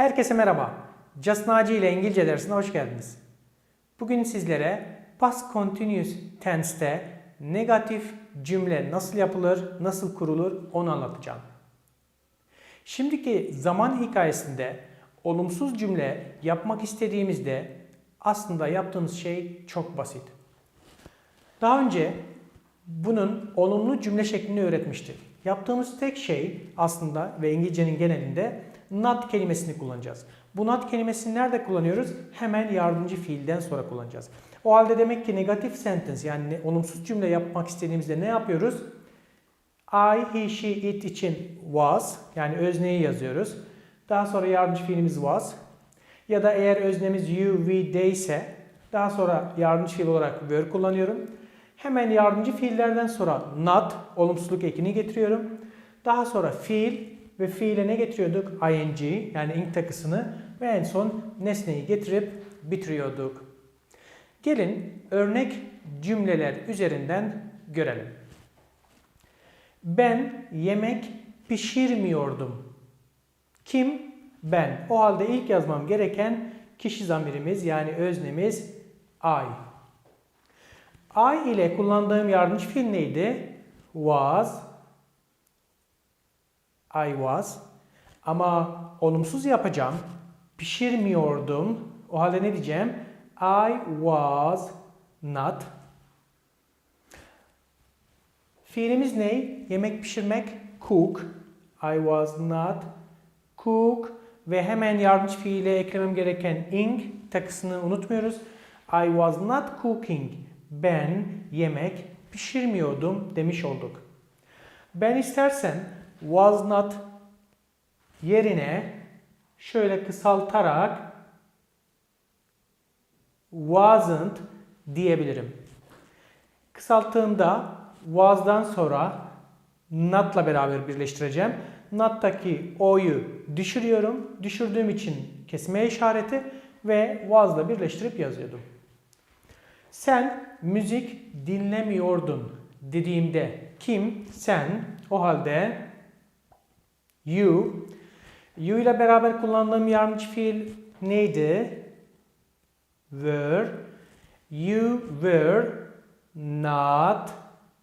Herkese merhaba. Just Naci ile İngilizce dersine hoş geldiniz. Bugün sizlere past continuous tense'te negatif cümle nasıl yapılır, nasıl kurulur onu anlatacağım. Şimdiki zaman hikayesinde olumsuz cümle yapmak istediğimizde aslında yaptığımız şey çok basit. Daha önce bunun olumlu cümle şeklini öğretmiştik. Yaptığımız tek şey aslında ve İngilizcenin genelinde not kelimesini kullanacağız. Bu not kelimesini nerede kullanıyoruz? Hemen yardımcı fiilden sonra kullanacağız. O halde demek ki negatif sentence yani olumsuz cümle yapmak istediğimizde ne yapıyoruz? I, he, she, it için was yani özneyi yazıyoruz. Daha sonra yardımcı fiilimiz was. Ya da eğer öznemiz you, we, they ise daha sonra yardımcı fiil olarak were kullanıyorum. Hemen yardımcı fiillerden sonra not, olumsuzluk ekini getiriyorum. Daha sonra fiil ve fiile ne getiriyorduk? ing yani ing takısını ve en son nesneyi getirip bitiriyorduk. Gelin örnek cümleler üzerinden görelim. Ben yemek pişirmiyordum. Kim? Ben. O halde ilk yazmam gereken kişi zamirimiz yani öznemiz I. I ile kullandığım yardımcı fiil neydi? Was. I was. Ama olumsuz yapacağım. Pişirmiyordum. O halde ne diyeceğim? I was not. Fiilimiz ne? Yemek pişirmek. Cook. I was not cook. Ve hemen yardımcı fiile eklemem gereken ing takısını unutmuyoruz. I was not cooking. Ben yemek pişirmiyordum demiş olduk. Ben istersen was not yerine şöyle kısaltarak wasn't diyebilirim. Kısalttığımda was'dan sonra not'la beraber birleştireceğim. Not'taki o'yu düşürüyorum. Düşürdüğüm için kesme işareti ve was'la birleştirip yazıyordum. Sen müzik dinlemiyordun dediğimde kim? Sen. O halde you. You ile beraber kullandığım yardımcı fiil neydi? Were. You were not.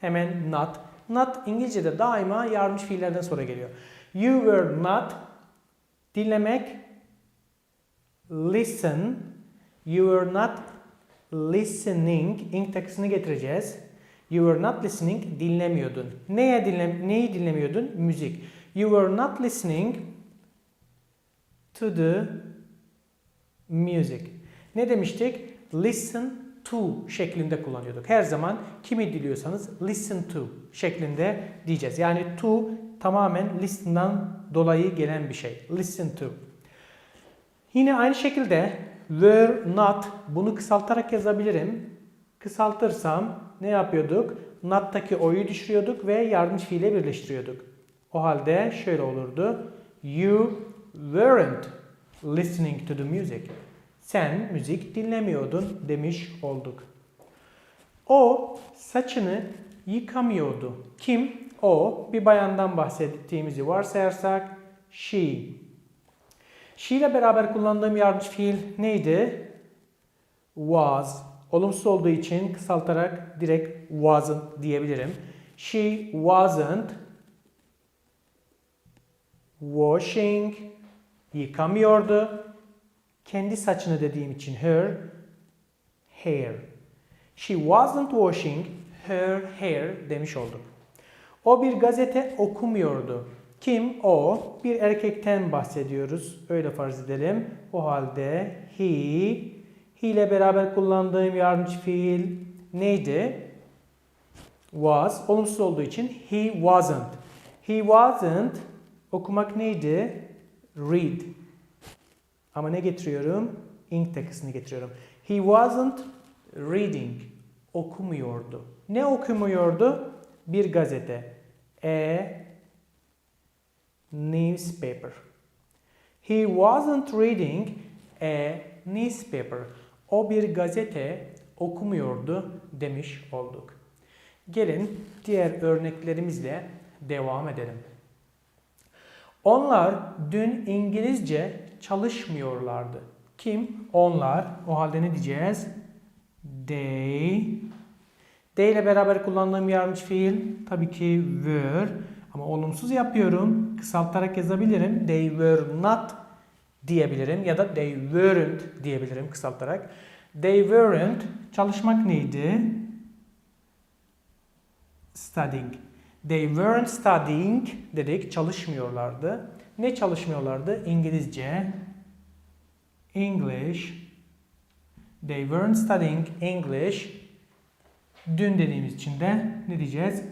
Hemen not. Not İngilizce'de daima yardımcı fiillerden sonra geliyor. You were not. Dinlemek. Listen. You were not listening. ing takısını getireceğiz. You were not listening. Dinlemiyordun. Neye dinle, neyi dinlemiyordun? Müzik. You were not listening to the music. Ne demiştik? Listen to şeklinde kullanıyorduk. Her zaman kimi diliyorsanız listen to şeklinde diyeceğiz. Yani to tamamen listen'dan dolayı gelen bir şey. Listen to. Yine aynı şekilde were not bunu kısaltarak yazabilirim. Kısaltırsam ne yapıyorduk? Not'taki o'yu düşürüyorduk ve yardımcı fiile birleştiriyorduk. O halde şöyle olurdu. You weren't listening to the music. Sen müzik dinlemiyordun demiş olduk. O saçını yıkamıyordu. Kim? O. Bir bayandan bahsettiğimizi varsayarsak she. She ile beraber kullandığım yardımcı fiil neydi? Was. Olumsuz olduğu için kısaltarak direkt wasn't diyebilirim. She wasn't washing yıkamıyordu. Kendi saçını dediğim için her hair. She wasn't washing her hair demiş olduk. O bir gazete okumuyordu. Kim? O. Bir erkekten bahsediyoruz. Öyle farz edelim. O halde he. He ile beraber kullandığım yardımcı fiil neydi? Was. Olumsuz olduğu için he wasn't. He wasn't. Okumak neydi? Read. Ama ne getiriyorum? Ink takısını getiriyorum. He wasn't reading. Okumuyordu. Ne okumuyordu? Bir gazete. A newspaper. He wasn't reading a newspaper. O bir gazete okumuyordu demiş olduk. Gelin diğer örneklerimizle devam edelim. Onlar dün İngilizce çalışmıyorlardı. Kim? Onlar. O halde ne diyeceğiz? They. They ile beraber kullandığım yardımcı fiil tabii ki were. Ama olumsuz yapıyorum. Kısaltarak yazabilirim. They were not diyebilirim ya da they weren't diyebilirim kısaltarak. They weren't çalışmak neydi? Studying. They weren't studying dedik çalışmıyorlardı. Ne çalışmıyorlardı? İngilizce. English. They weren't studying English. Dün dediğimiz için de ne diyeceğiz?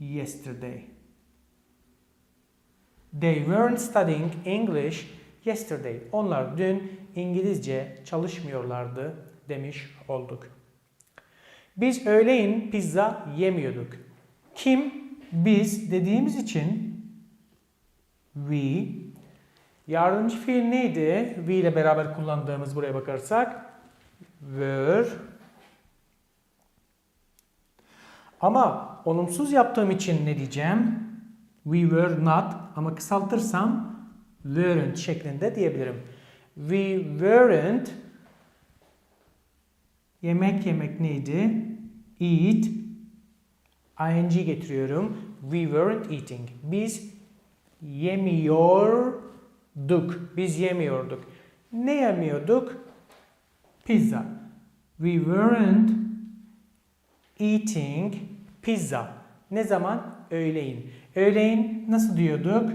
Yesterday. They weren't studying English yesterday. Onlar dün İngilizce çalışmıyorlardı demiş olduk. Biz öğleyin pizza yemiyorduk. Kim? Biz dediğimiz için we yardımcı fiil neydi? We ile beraber kullandığımız buraya bakarsak were ama olumsuz yaptığım için ne diyeceğim? We were not ama kısaltırsam weren't şeklinde diyebilirim. We weren't yemek yemek neydi? Eat ing getiriyorum. We weren't eating. Biz yemiyorduk. Biz yemiyorduk. Ne yemiyorduk? Pizza. We weren't eating pizza. Ne zaman? Öğleyin. Öğleyin nasıl diyorduk?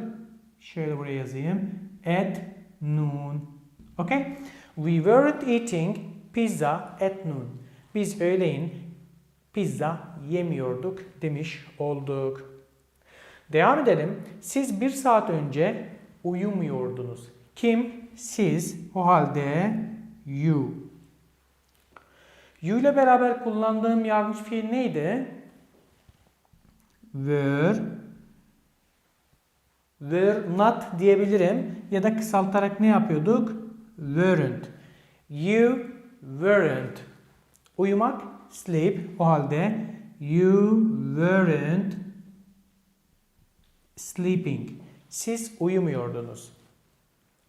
Şöyle buraya yazayım. At noon. Okay? We weren't eating pizza at noon. Biz öğleyin pizza yemiyorduk demiş olduk. Devam edelim. Siz bir saat önce uyumuyordunuz. Kim? Siz. O halde you. You ile beraber kullandığım yardımcı fiil neydi? Were. Were not diyebilirim. Ya da kısaltarak ne yapıyorduk? Weren't. You weren't. Uyumak, sleep. O halde you weren't sleeping. Siz uyumuyordunuz.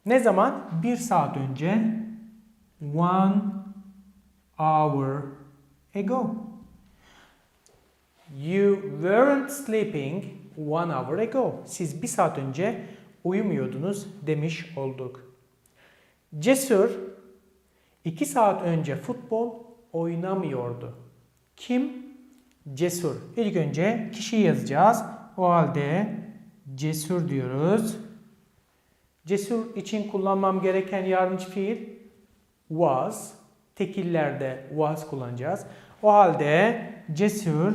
Ne zaman? Bir saat önce. One hour ago. You weren't sleeping one hour ago. Siz bir saat önce uyumuyordunuz demiş olduk. Cesur iki saat önce futbol oynamıyordu. Kim? Cesur. İlk önce kişiyi yazacağız. O halde cesur diyoruz. Cesur için kullanmam gereken yardımcı fiil was. Tekillerde was kullanacağız. O halde cesur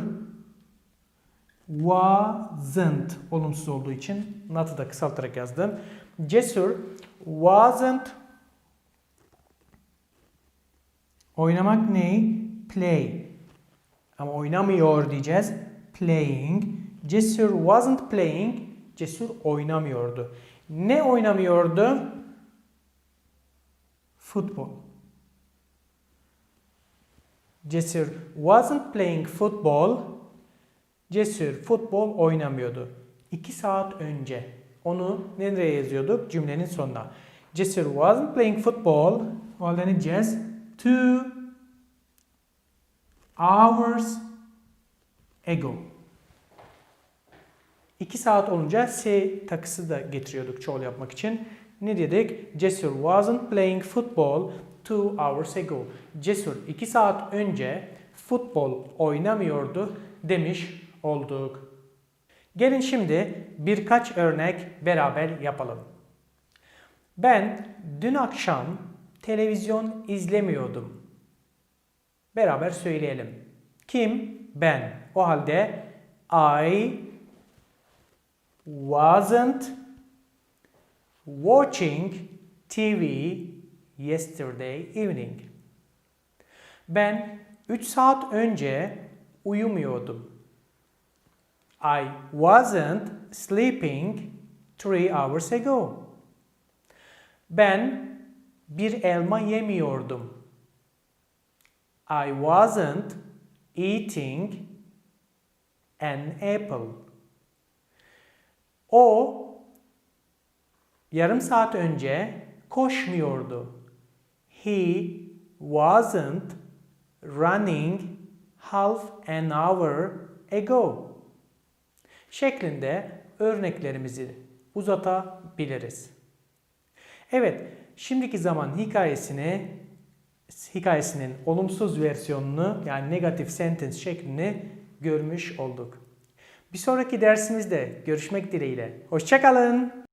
wasn't olumsuz olduğu için not'ı da kısaltarak yazdım. Cesur wasn't oynamak ne? Play. Ama oynamıyor diyeceğiz. Playing. Cesur wasn't playing. Cesur oynamıyordu. Ne oynamıyordu? Futbol. Cesur wasn't playing football. Cesur futbol oynamıyordu. 2 saat önce. Onu nereye yazıyorduk? Cümlenin sonuna. Cesur wasn't playing football. O halde ne diyeceğiz? Two hours ago. 2 saat olunca S takısı da getiriyorduk çoğul yapmak için. Ne dedik? Cesur wasn't playing football two hours ago. Cesur 2 saat önce futbol oynamıyordu demiş olduk. Gelin şimdi birkaç örnek beraber yapalım. Ben dün akşam televizyon izlemiyordum. Beraber söyleyelim. Kim? Ben. O halde I wasn't watching TV yesterday evening. Ben 3 saat önce uyumuyordum. I wasn't sleeping 3 hours ago. Ben bir elma yemiyordum. I wasn't eating an apple. O yarım saat önce koşmuyordu. He wasn't running half an hour ago. Şeklinde örneklerimizi uzatabiliriz. Evet, şimdiki zaman hikayesini hikayesinin olumsuz versiyonunu yani negatif sentence şeklini görmüş olduk. Bir sonraki dersimizde görüşmek dileğiyle. Hoşçakalın.